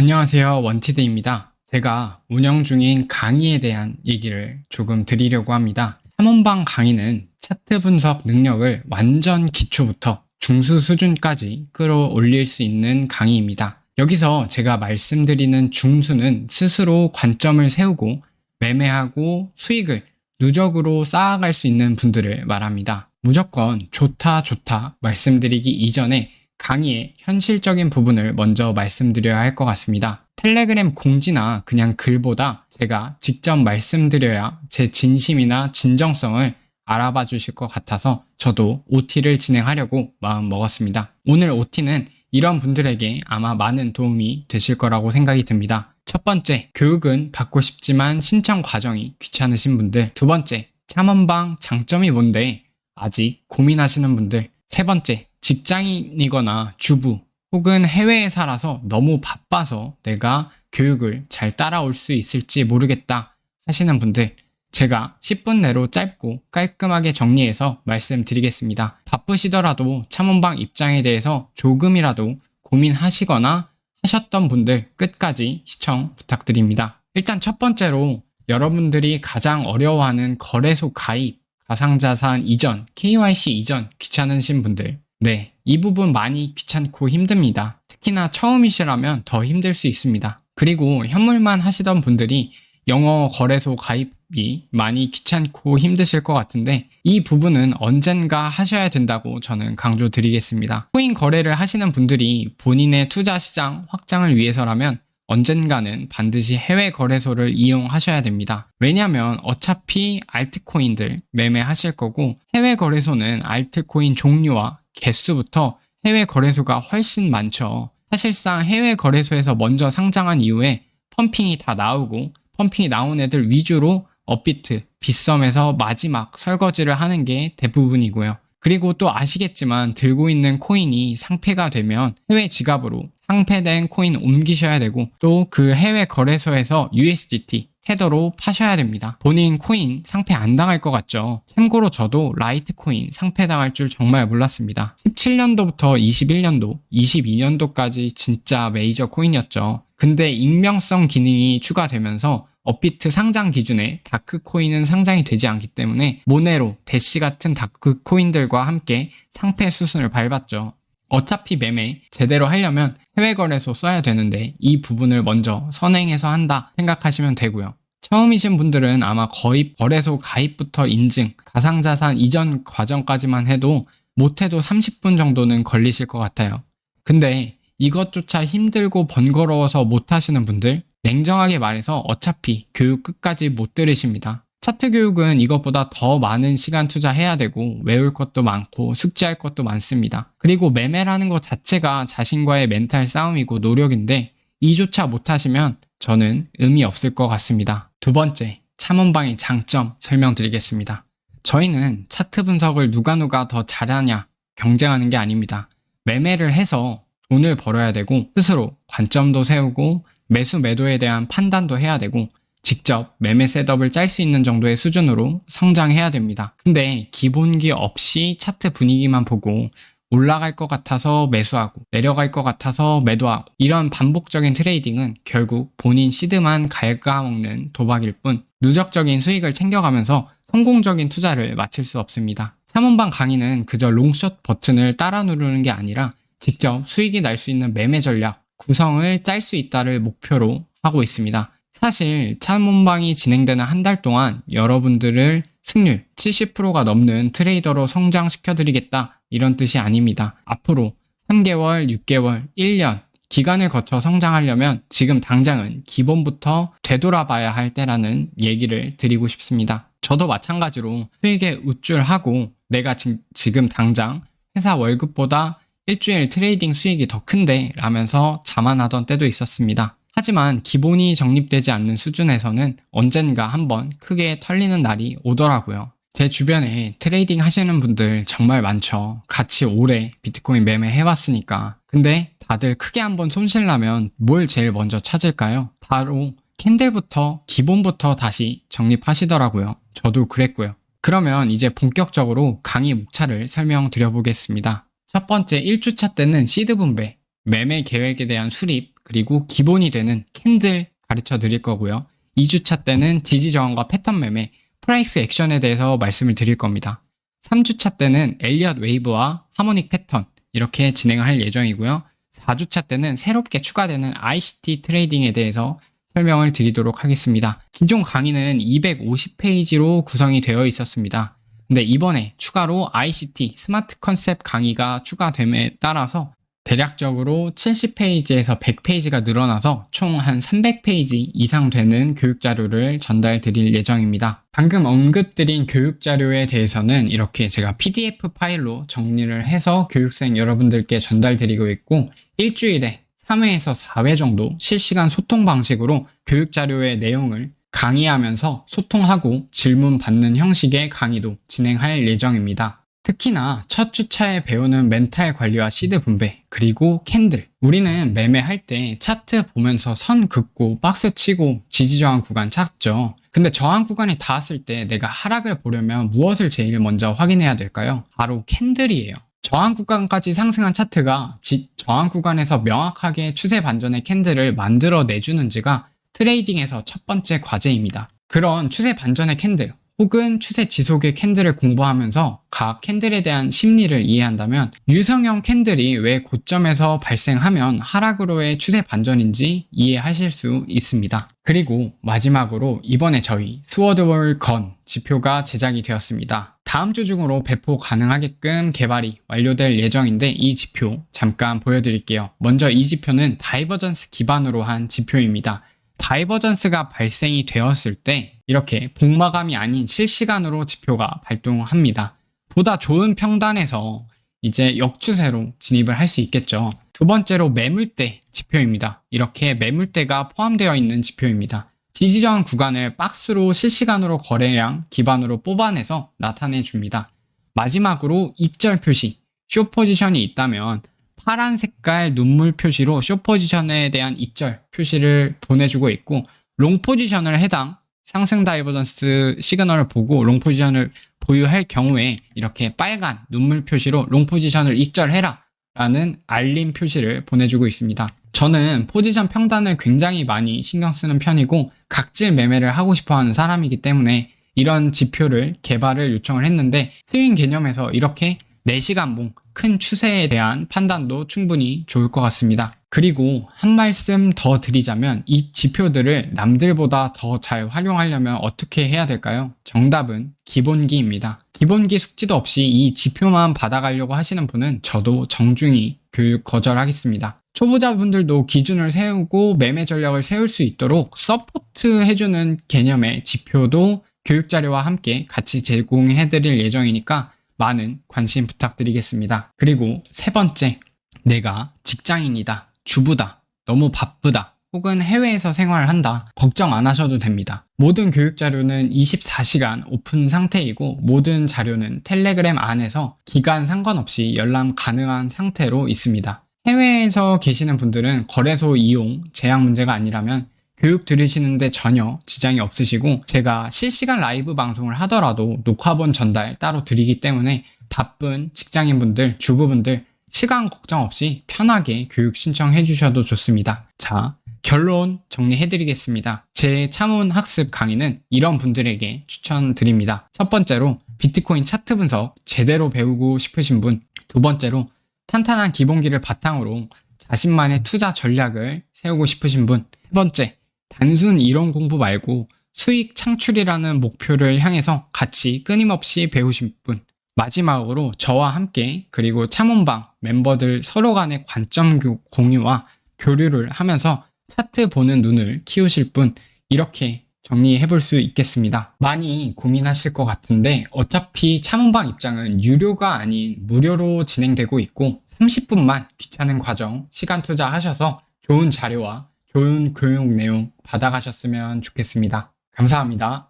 안녕하세요. 원티드입니다. 제가 운영 중인 강의에 대한 얘기를 조금 드리려고 합니다. 탐험방 강의는 차트 분석 능력을 완전 기초부터 중수 수준까지 끌어올릴 수 있는 강의입니다. 여기서 제가 말씀드리는 중수는 스스로 관점을 세우고 매매하고 수익을 누적으로 쌓아갈 수 있는 분들을 말합니다. 무조건 좋다 좋다 말씀드리기 이전에 강의의 현실적인 부분을 먼저 말씀드려야 할 것 같습니다. 텔레그램 공지나 그냥 글보다 제가 직접 말씀드려야 제 진심이나 진정성을 알아봐 주실 것 같아서 저도 OT를 진행하려고 마음 먹었습니다. 오늘 OT는 이런 분들에게 아마 많은 도움이 되실 거라고 생각이 듭니다. 첫 번째, 교육은 받고 싶지만 신청 과정이 귀찮으신 분들. 두 번째, 참원방 장점이 뭔데 아직 고민하시는 분들. 세 번째, 직장인이거나 주부 혹은 해외에 살아서 너무 바빠서 내가 교육을 잘 따라올 수 있을지 모르겠다 하시는 분들. 제가 10분 내로 짧고 깔끔하게 정리해서 말씀드리겠습니다. 바쁘시더라도 참원방 입장에 대해서 조금이라도 고민하시거나 하셨던 분들 끝까지 시청 부탁드립니다. 일단 첫 번째로 여러분들이 가장 어려워하는 거래소 가입, 가상자산 이전, KYC 이전 귀찮으신 분들. 네, 이 부분 많이 귀찮고 힘듭니다. 특히나 처음이시라면 더 힘들 수 있습니다. 그리고 현물만 하시던 분들이 영어 거래소 가입이 많이 귀찮고 힘드실 것 같은데 이 부분은 언젠가 하셔야 된다고 저는 강조드리겠습니다. 코인 거래를 하시는 분들이 본인의 투자 시장 확장을 위해서라면 언젠가는 반드시 해외 거래소를 이용하셔야 됩니다. 왜냐하면 어차피 알트코인들 매매하실 거고 해외 거래소는 알트코인 종류와 개수부터 해외 거래소가 훨씬 많죠. 사실상 해외 거래소에서 먼저 상장한 이후에 펌핑이 다 나오고 펌핑이 나온 애들 위주로 업비트, 빗썸에서 마지막 설거지를 하는 게 대부분이고요. 그리고 또 아시겠지만 들고 있는 코인이 상폐가 되면 해외 지갑으로 상폐된 코인 옮기셔야 되고 또 그 해외 거래소에서 USDT 테더로 파셔야 됩니다. 본인 코인 상폐 안 당할 것 같죠? 참고로 저도 라이트 코인 상폐 당할 줄 정말 몰랐습니다. 17년도부터 21년도, 22년도까지 진짜 메이저 코인이었죠. 근데 익명성 기능이 추가되면서 업비트 상장 기준에 다크 코인은 상장이 되지 않기 때문에 모네로, 대시 같은 다크 코인들과 함께 상폐 수순을 밟았죠. 어차피 매매 제대로 하려면 해외 거래소 써야 되는데 이 부분을 먼저 선행해서 한다 생각하시면 되고요. 처음이신 분들은 아마 거의 거래소 가입부터 인증, 가상자산 이전 과정까지만 해도 못해도 30분 정도는 걸리실 것 같아요. 근데 이것조차 힘들고 번거로워서 못하시는 분들, 냉정하게 말해서 어차피 교육 끝까지 못 들으십니다. 차트 교육은 이것보다 더 많은 시간 투자해야 되고 외울 것도 많고 숙지할 것도 많습니다. 그리고 매매라는 것 자체가 자신과의 멘탈 싸움이고 노력인데 이조차 못하시면 저는 의미 없을 것 같습니다. 두 번째, 참원방의 장점 설명드리겠습니다. 저희는 차트 분석을 누가 누가 더 잘하냐 경쟁하는 게 아닙니다. 매매를 해서 돈을 벌어야 되고 스스로 관점도 세우고 매수 매도에 대한 판단도 해야 되고 직접 매매 셋업을 짤 수 있는 정도의 수준으로 성장해야 됩니다. 근데 기본기 없이 차트 분위기만 보고 올라갈 것 같아서 매수하고 내려갈 것 같아서 매도하고 이런 반복적인 트레이딩은 결국 본인 시드만 갉아먹는 도박일 뿐 누적적인 수익을 챙겨가면서 성공적인 투자를 마칠 수 없습니다. 3원방 강의는 그저 롱숏 버튼을 따라 누르는 게 아니라 직접 수익이 날 수 있는 매매 전략 구성을 짤 수 있다를 목표로 하고 있습니다. 사실 참원방이 진행되는 한 달 동안 여러분들을 승률 70%가 넘는 트레이더로 성장시켜드리겠다 이런 뜻이 아닙니다. 앞으로 3개월, 6개월, 1년 기간을 거쳐 성장하려면 지금 당장은 기본부터 되돌아봐야 할 때라는 얘기를 드리고 싶습니다. 저도 마찬가지로 수익에 우쭐하고 내가 지, 지금 당장 회사 월급보다 일주일 트레이딩 수익이 더 큰데 라면서 자만하던 때도 있었습니다. 하지만 기본이 정립되지 않는 수준에서는 언젠가 한번 크게 털리는 날이 오더라고요. 제 주변에 트레이딩 하시는 분들 정말 많죠. 같이 오래 비트코인 매매해왔으니까. 근데 다들 크게 한번 손실 나면 뭘 제일 먼저 찾을까요? 바로 캔들부터 기본부터 다시 정립하시더라고요. 저도 그랬고요. 그러면 이제 본격적으로 강의 목차를 설명드려 보겠습니다. 첫 번째 1주차 때는 시드 분배, 매매 계획에 대한 수립, 그리고 기본이 되는 캔들 가르쳐 드릴 거고요. 2주차 때는 지지 저항과 패턴 매매, 프라이스 액션에 대해서 말씀을 드릴 겁니다. 3주차 때는 엘리엇 웨이브와 하모닉 패턴 이렇게 진행을 할 예정이고요. 4주차 때는 새롭게 추가되는 ICT 트레이딩에 대해서 설명을 드리도록 하겠습니다. 기존 강의는 250페이지로 구성이 되어 있었습니다. 근데 이번에 추가로 ICT 스마트 컨셉 강의가 추가됨에 따라서 대략적으로 70페이지에서 100페이지가 늘어나서 총 한 300페이지 이상 되는 교육 자료를 전달 드릴 예정입니다. 방금 언급드린 교육 자료에 대해서는 이렇게 제가 PDF 파일로 정리를 해서 교육생 여러분들께 전달 드리고 있고 일주일에 3회에서 4회 정도 실시간 소통 방식으로 교육 자료의 내용을 강의하면서 소통하고 질문 받는 형식의 강의도 진행할 예정입니다. 특히나 첫 주차에 배우는 멘탈 관리와 시드 분배, 그리고 캔들. 우리는 매매할 때 차트 보면서 선 긋고 박스 치고 지지 저항 구간 찾죠. 근데 저항 구간이 닿았을 때 내가 하락을 보려면 무엇을 제일 먼저 확인해야 될까요? 바로 캔들이에요. 저항 구간까지 상승한 차트가 지- 저항 구간에서 명확하게 추세 반전의 캔들을 만들어 내주는지가 트레이딩에서 첫 번째 과제입니다. 그런 추세 반전의 캔들 혹은 추세 지속의 캔들을 공부하면서 각 캔들에 대한 심리를 이해한다면 유성형 캔들이 왜 고점에서 발생하면 하락으로의 추세 반전인지 이해하실 수 있습니다. 그리고 마지막으로 이번에 저희 스워드월 건 지표가 제작이 되었습니다. 다음 주 중으로 배포 가능하게끔 개발이 완료될 예정인데 이 지표 잠깐 보여드릴게요. 먼저 이 지표는 다이버전스 기반으로 한 지표입니다. 다이버전스가 발생이 되었을 때 이렇게 복마감이 아닌 실시간으로 지표가 발동합니다. 보다 좋은 평단에서 이제 역추세로 진입을 할 수 있겠죠. 두 번째로 매물대 지표입니다. 이렇게 매물대가 포함되어 있는 지표입니다. 지지저항 구간을 박스로 실시간으로 거래량 기반으로 뽑아내서 나타내 줍니다. 마지막으로 입절 표시, 쇼 포지션이 있다면 파란 색깔 눈물 표시로 쇼 포지션에 대한 입절 표시를 보내주고 있고 롱 포지션을 해당 상승 다이버전스 시그널을 보고 롱 포지션을 보유할 경우에 이렇게 빨간 눈물 표시로 롱 포지션을 익절해라 라는 알림 표시를 보내주고 있습니다. 저는 포지션 평단을 굉장히 많이 신경 쓰는 편이고 각질 매매를 하고 싶어 하는 사람이기 때문에 이런 지표를 개발을 요청을 했는데 스윙 개념에서 이렇게 4시간봉 큰 추세에 대한 판단도 충분히 좋을 것 같습니다. 그리고 한 말씀 더 드리자면 이 지표들을 남들보다 더 잘 활용하려면 어떻게 해야 될까요? 정답은 기본기입니다. 기본기 숙지도 없이 이 지표만 받아가려고 하시는 분은 저도 정중히 교육 거절하겠습니다. 초보자분들도 기준을 세우고 매매 전략을 세울 수 있도록 서포트 해주는 개념의 지표도 교육자료와 함께 같이 제공해드릴 예정이니까 많은 관심 부탁드리겠습니다. 그리고 세 번째, 내가 직장인이다, 주부다, 너무 바쁘다, 혹은 해외에서 생활을 한다. 걱정 안 하셔도 됩니다. 모든 교육 자료는 24시간 오픈 상태이고 모든 자료는 텔레그램 안에서 기간 상관없이 열람 가능한 상태로 있습니다. 해외에서 계시는 분들은 거래소 이용 제약 문제가 아니라면 교육 들으시는데 전혀 지장이 없으시고 제가 실시간 라이브 방송을 하더라도 녹화본 전달 따로 드리기 때문에 바쁜 직장인분들, 주부분들 시간 걱정 없이 편하게 교육 신청해 주셔도 좋습니다. 자, 결론 정리해드리겠습니다. 제 차문 학습 강의는 이런 분들에게 추천드립니다. 첫 번째로 비트코인 차트 분석 제대로 배우고 싶으신 분. 두 번째로 탄탄한 기본기를 바탕으로 자신만의 투자 전략을 세우고 싶으신 분. 세 번째, 단순 이론 공부 말고 수익 창출이라는 목표를 향해서 같이 끊임없이 배우신 분. 마지막으로 저와 함께 그리고 참원방 멤버들 서로 간의 관점 교- 공유와 교류를 하면서 차트 보는 눈을 키우실 분 이렇게 정리해 볼 수 있겠습니다. 많이 고민하실 것 같은데 어차피 참원방 입장은 유료가 아닌 무료로 진행되고 있고 30분만 귀찮은 과정 시간 투자하셔서 좋은 자료와 좋은 교육 내용 받아가셨으면 좋겠습니다. 감사합니다.